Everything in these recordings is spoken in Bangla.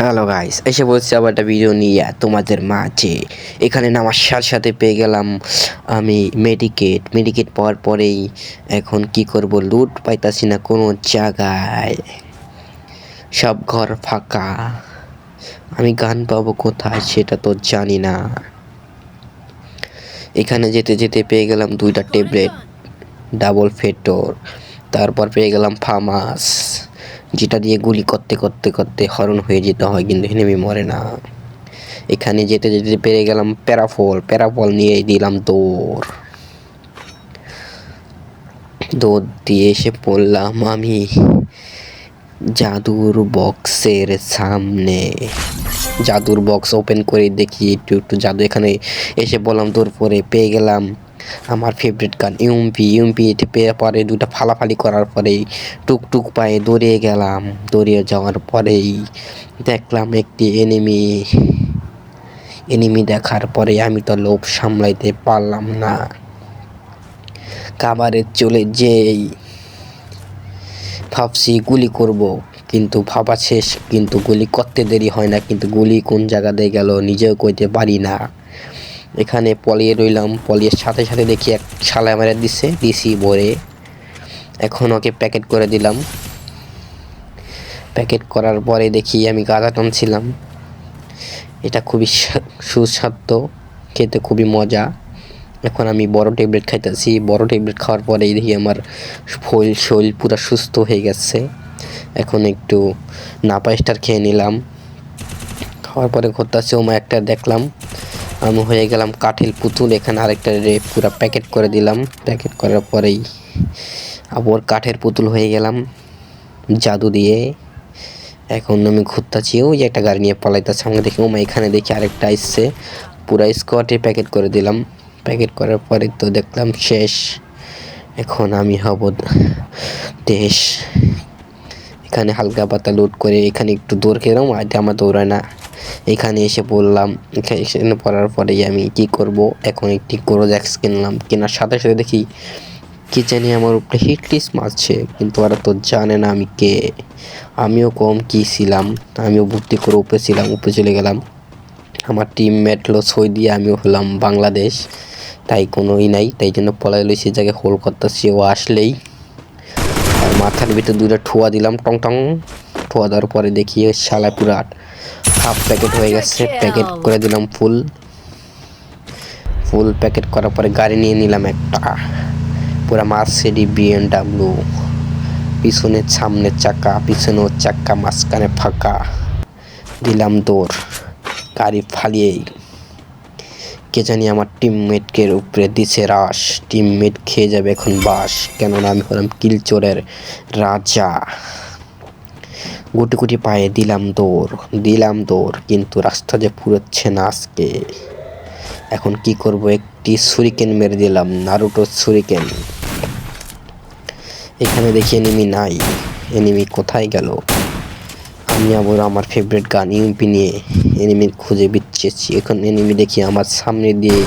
হ্যালো গাইস এসে বলছি আবার একটা ভিডিও নিয়ে তোমাদের মাঝে। এখানে নামার সাথে সাথে পেয়ে গেলাম আমি মেডিকেট মেডিকেট পাওয়ার পরেই এখন কি করব? লুট পাইতাছি না কোনো জায়গায়। সব ঘর ফাঁকা। আমি গান পাবো কোথায় সেটা তো জানি না। এখানে যেতে যেতে পেয়ে গেলাম দুইটা ট্যাবলেট ডাবল ফেটোর তারপর পেয়ে গেলাম ফামাস যেটা দিয়ে গুলি করতে করতে করতে হরণ হয়ে যেতে হয়, কিন্তু হেনেমি মরে না। এখানে যেতে যেতে পেরে গেলাম প্যারাফল। প্যারাফল নিয়ে দিলাম দৌড়। দৌড় দিয়ে এসে পড়লাম আমি জাদুর বক্সের সামনে। জাদুর বক্স ওপেন করে দেখি, একটু একটু জাদু। এখানে এসে বললাম তোর পরে পেয়ে গেলাম আমার ফেভারিট গান ইউমপি ইউমপি পরে দুটা ফালাফালি করার পরেই টুকটুক পায়ে দৌড়িয়ে গেলাম। দৌড়িয়ে যাওয়ার পরেই দেখলাম একটি এনিমি এনিমি দেখার পরে আমি তো লোভ সামলাইতে পারলাম না। কাবারে চলে যেই ভাবছি গুলি করব, কিন্তু ভাবা শেষ, কিন্তু গুলি করতে দেরি হয় না, কিন্তু গুলি কোন জায়গা দিয়ে গেল নিজেও কইতে পারি না। এখানে পলিয়ে রইলাম পলিয়ের সাথে সাথে দেখি এক শালা মেরে দিছে, দিছি ভরে এখন ওকে প্যাকেট করে দিলাম। প্যাকেট করার পরে দেখি আমি গাঁদা টানছিলাম। এটা খুবই সা- সুস্বাদু, খেতে খুবই মজা। এখন আমি বড় ট্যাবলেট খাইতেছি। বড় ট্যাবলেট খাওয়ার পরেই দেখি আমার শরীর শরীর পুরো সুস্থ হয়ে গেছে। এখন একটু নাপা স্টার খেয়ে নিলাম। খাওয়ার পরে ঘুরতেছে, ওমা একটা দেখলাম। আমি হয়ে গেলাম কাঠিল পুতুল, এখানে আরেকটা রে পুরো প্যাকেট করে দিলাম। প্যাকেট করার পরেই আবার কাঠের পুতুল হয়ে গেলাম জাদু দিয়ে। এখন আমি ঘুরতেছি, ওই যে একটা গাড়ি নিয়ে পালাইতেছে আমাকে দেখি। ওমা, এখানে দেখি আরেকটা আসছে পুরা স্কোয়াটে প্যাকেট করে দিলাম। প্যাকেট করার পরে তো দেখলাম শেষ। এখন আমি হব দেশ। এখানে হালকা পাতা লোড করে এখানে একটু দৌড় খেলাম, আর আমার দৌড়ায় না। এখানে এসে পড়লাম এখানে পড়ার পরেই আমি কি করব? এখন একটি ক্রোজ্যাক্স কিনলাম। কেনার সাথে সাথে দেখি, কি জানি আমার উপরে হিটলিস্ট মারছে, কিন্তু ওরা তো জানে না আমি কে। আমিও কম কি ছিলাম, আমিও ভর্তি করে উপরে ছিলাম, উপরে চলে গেলাম। আমার টিমমেট হলো সই দিয়ে আমিও হলাম বাংলাদেশ। তাই কোনোই নাই, তাই জন্য পলাই সে জায়গায় হোল করতেছি ও আসলেই। আর মাথার ভিতরে দুটো ঠোয়া দিলাম, টং টং। ঠোয়া দেওয়ার পরে দেখি শালা পুরা হাফ প্যাকেট হয়ে গেছে। প্যাকেট করে দিলাম ফুল ফুল প্যাকেট করার পরে গাড়ি নিয়ে নিলাম একটা। পুরা মার্সিডি বিএনডাব্লিউ পিছনের সামনের চাকা পিছনের চাকা, মাঝখানে ফাঁকা। দিলাম দৌড়। গাড়ি ফালিয়েই। কে জানি আমার টিমমেটকে উপরে দিছে রাস টিমমেট খেয়ে যাবে এখন বাস। কেননা আমি হলাম কিলচোরের রাজা। গুটি গুটি পায়ে দিলাম দৌড় দিলাম দৌড়, কিন্তু রাস্তা যে ফুরোচ্ছে না আজকে। এখন কি করব? একটি সুরিকেন মেরে দিলাম নারুটো সুরিকেন এখানে দেখি এনিমি নাই এনিমি কোথায় গেল? আমি আবার আমার ফেভারিট গান ইউপি নিয়ে এনিমি খুঁজে বিচ্ছেছি এখন এনিমি দেখি আমার সামনে দিয়ে,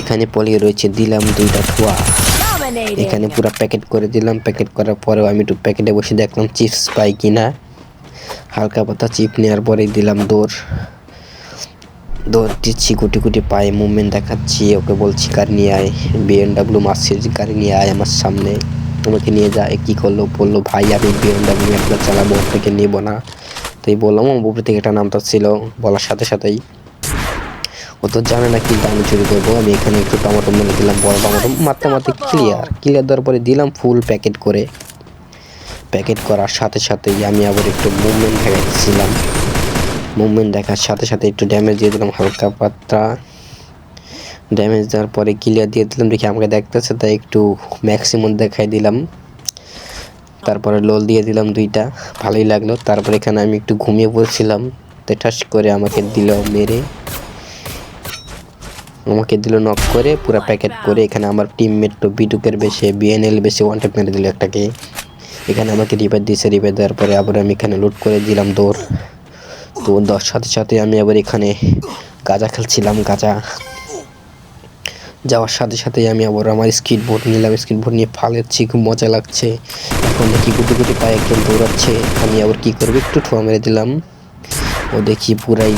এখানে পলিয়ে রয়েছে, দিলাম দুইটা ঠোয়া এখানে পুরো প্যাকেট করে দিলাম। প্যাকেট করার পরেও আমি একটু প্যাকেটে বসে দেখলাম চিপস পাই কিনা। হালকা পাতা চিপ নেওয়ার পরেই দিলাম দৌড় দৌড় দিচ্ছি, গুটি গুটি পায়ে মুভমেন্ট দেখাচ্ছি। ওকে বলছি, গাড়ি নিয়ে আয়। বিএনডাব্লিউ মাসির গাড়ি নিয়ে আয় আমার সামনে। তোমাকে নিয়ে যায় কী করল, বলল, ভাই, আমি বিএনডাব্লিউ একটা চালাবো থেকে নেব না। তাই বললাম, ও, উপরে থেকে একটা নামটা ছিল। বলার সাথে সাথেই ও তো জানে না কি আমি চুরি করব। আমি এখানে একটু টমেটো মেরে দিলাম বড় টমেটো মারতে মারতে ক্লিয়ার ক্লিয়ার দেওয়ার পরে দিলাম ফুল প্যাকেট করে। প্যাকেট করার সাথে সাথেই আমি আবার একটু মুভমেন্ট দেখাচ্ছিলাম। মুভমেন্ট দেখার সাথে সাথে একটু ড্যামেজ দিয়ে দিলাম হালকা পাত্রা ড্যামেজ দেওয়ার পরে ক্লিয়ার দিয়ে দিলাম দেখি আমাকে দেখতেছে তাই একটু ম্যাক্সিমাম দেখাই দিলাম। তারপরে লোল দিয়ে দিলাম দুইটা ভালোই লাগল। তারপরে এখানে আমি একটু ঘুমিয়ে পড়ছিলাম তো ঠাস করে আমাকে দিল মেরে। আমাকে দিল নক করে, পুরো প্যাকেট করে এখানে আমার টিমমেট তো বিটুকের বেশি বিএনএল বেশি ওয়ান টেপ মেরে দিল একটাকে। এখানে আমাকে রিপেয়ার দিয়েছে রিপেয়ার দেওয়ার পরে আবার আমি এখানে লুট করে দিলাম দৌড়। তো দশ, সাথে সাথে আমি আবার এখানে গাঁজা খেলছিলাম, গাঁজা। যাওয়ার সাথে সাথে আমি আবার আমার স্কিট বোর্ড নিলাম স্কিট বোর্ড নিয়ে ফালেচ্ছি, খুব মজা লাগছে। এখন দেখি গুটি গুটি পায়ে একজন দৌড়াচ্ছে, আমি আবার কী করব, একটু ঠোয়া মেরে দিলাম। ও দেখি পুরাই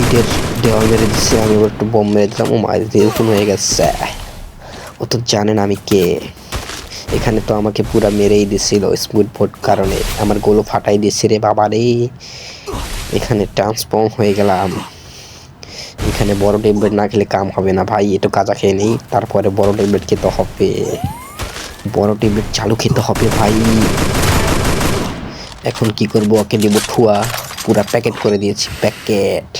ইটের দেওয়াল মেরে দিচ্ছে আমি ওর একটু বোম মেরে দিলাম। ও মারি দিয়ে এরকম হয়ে গেছে। ও তো জানেন আমি কে। এখানে তো আমাকে পুরা মেরেই দিছিল স্মুথ বোর্ড কারণে। আমার গোলো ফাটাই দিয়েছে রে বাবা রে এখানে ট্রান্সফর্ম হয়ে গেলাম। এখানে বড় ট্যাবলেট না খেলে কাম হবে না ভাই একটু কাজা খেয়ে নেই। তারপরে বড় ট্যাবলেট খেতে হবে। বড় ট্যাবলেট চালু খেতে হবে ভাই। এখন কি করব, ওকে দেব ঠুয়া। পুরা প্যাকেট করে দিয়েছি প্যাকেট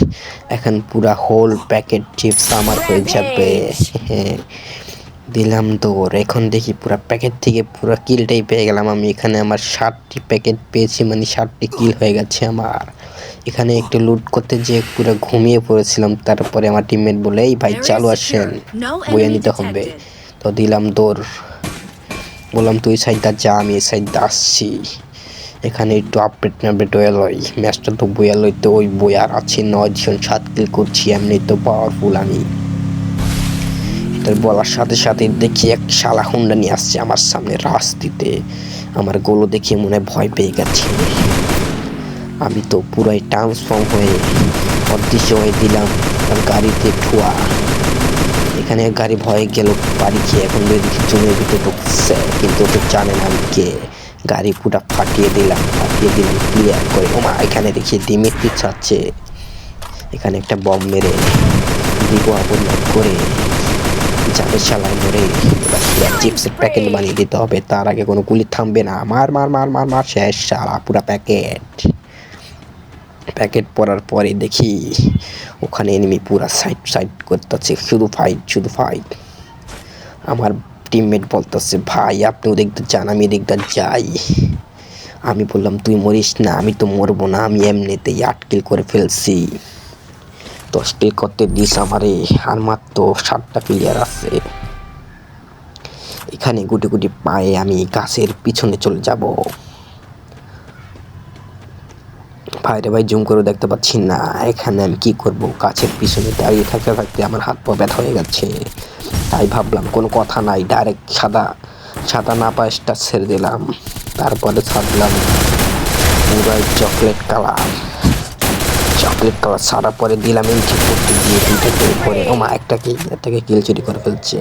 এখন পুরা হোল প্যাকেট চিপস আমার হয়ে যাবে। হ্যাঁ দিলাম দৌড়। এখন দেখি পুরা প্যাকেট থেকে পুরো কিলটাই পেয়ে গেলাম আমি। এখানে আমার ষাটটি প্যাকেট পেয়েছি মানে ষাটটি কিল হয়ে গেছে আমার। এখানে একটু লুট করতে যেয়ে পুরো ঘুমিয়ে পড়েছিলাম। তারপরে আমার টিমমেট বলে এই ভাই চালু আসেন। বইয়ে নিতে হবে। তো দিলাম দৌড়। বললাম তুই সাইডটা যা আমি এই সাইডটা আসছি। এখানে একটু আপডেট আপডেট হয়ে লই। ম্যাচটা তো বইয়া লইতে ওই বই আর আছে নয় জন সাত কিল করছি, এমনি তো পাওয়ারফুল আমি। বলার সাথে সাথে দেখি এক শালা হুন্ডা নিয়ে আসছে আমার সামনে রাস্তিতে। আমার গোলো দেখে মনে ভয় পেয়ে গেছে। আমি তো পুরাই ট্রান্সফর্ম হয়ে, অদৃশ্য হয়ে দিলাম আর গাড়িতে ঠুয়া। এখানে গাড়ি ভয়ে গেল, বাড়ি খেয়ে এখন দেখি জমির ভিতরে ঢুকছে, কিন্তু তো জানে না আমি কে। গাড়ি পুরা ফাটিয়ে দিলাম ফাটিয়ে দিলাম ক্লিয়ার করে। ওমা এখানে দেখি ডিমের পিছাচ্ছে এখানে একটা বম মেরে দিব আগুন করে যাবে চালাই মরে। এবার চিপসের প্যাকেট বানিয়ে দিতে হবে তার আগে কোনো গুলি থামবে না। মার মার মার মার মার শেষ সারা পুরা প্যাকেট প্যাকেট পরার পরে দেখি ওখানে এনিমি পুরা সাইড সাইড করতেছে। শুধু ফাইট শুধু ফাইট আমার টিমমেট বলতেছে, ভাই, আপনি ওদিক দিয়ে যান, আমি এদিক দিয়ে যাই। আমি বললাম, তুই মরিস না, আমি তো মরবো না, আমি এমনিতেই আট কিল করে ফেলছি। দশ কিল করতে দিস আমারে, আর মাত্র সাতটা প্লেয়ার আছে। এখানে গুটি গুটি পায়ে আমি গাছের পিছনে চলে যাব। ভাইরে ভাই, জুম করে দেখতে পাচ্ছি না। এখানে আমি কি করব? গাছের পিছনে দাঁড়িয়ে থাকতে থাকতে আমার হাত পা ব্যথা হয়ে গেছে তাই ভাবলাম, কোনো কথা নাই ডাইরেক্ট সাদা সাদা না পায়েসটা ছেড়ে দিলাম। তারপরে ছাড়লাম পুরাই চকলেট কালার চকলেট কালার ছাড়া পরে দিলাম এন্ট্রি করতে গিয়ে দুটো করে ও মা একটা কি? একটাকে কিল চুরি করে ফেলছে।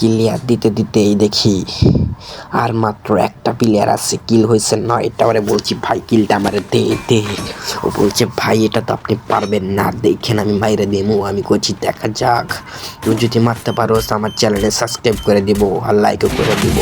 ক্লিয়ার দিতে দিতেই দেখি আর মাত্র একটা প্লেয়ার আছে কিল হয়েছে নয়টা। ওরে বলছি, ভাই কিলটা আমার দে দে। ও বলছে, ভাই, এটা তো আপনি পারবেন না, দেখেন আমি মাইরে দেবো আমি করছি, দেখা যাক। তুই যদি মারতে পারো আমার চ্যানেলে সাবস্ক্রাইব করে দিব আর লাইকও করে দিব।